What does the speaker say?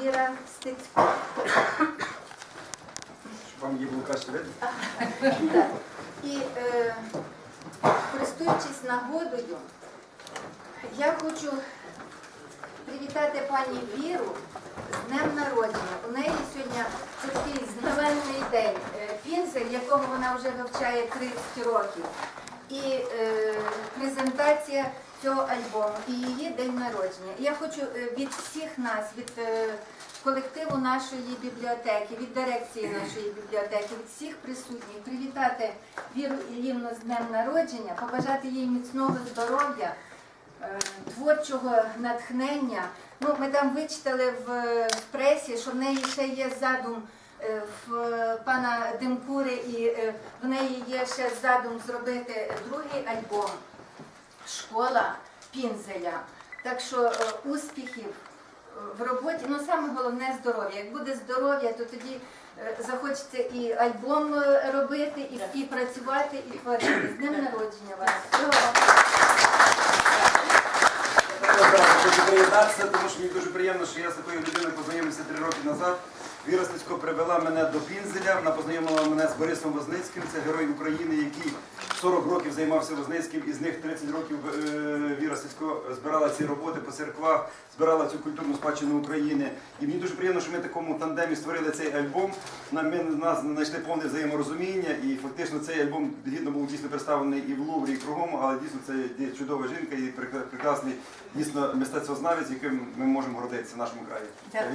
Віра Стецько. Щоб вам її було краще видно. Так. І е, користуючись нагодою, я хочу привітати пані Віру з днем народження. У неї сьогодні такий знаменний день. Е, Пінзель, якого вона вже вивчає 30 років. І е, презентація цього альбому і її день народження. Я хочу е, від всіх нас, від е, колективу нашої бібліотеки, від дирекції нашої бібліотеки, від всіх присутніх привітати Віру Іллівну з днем народження, побажати їй міцного здоров'я, е, творчого натхнення. Ну, ми там вичитали в, пресі, що в неї ще є задум в пана Демкури, і в неї є ще задум зробити другий альбом Школа Пінзеля. Так що е, успіхів е, в роботі, ну саме головне здоров'я. Як буде здоров'я, то тоді е, захочеться і альбом робити, і співпрацювати, і творити. З днем народження вас. Хочу приєднатися, тому що мені дуже приємно, що я з такою людиною познайомився три роки назад. Віра Стецько привела мене до Пінзеля, вона познайомила мене з Борисом Возницьким, це герой України, який 40 років займався Возницьким, і з них 30 років е, Віра Стецько збирала ці роботи по церквах, збирала цю культурну спадщину України. І мені дуже приємно, що ми в такому тандемі створили цей альбом. Ми нас знайшли повне взаєморозуміння, і фактично цей альбом гідно був дійсно представлений і в Луврі, і кругом, але дійсно це чудова жінка і прекра- прекрасний дійсно мистецтвознавець, яким ми можемо гордитися в нашому краї. Дякую.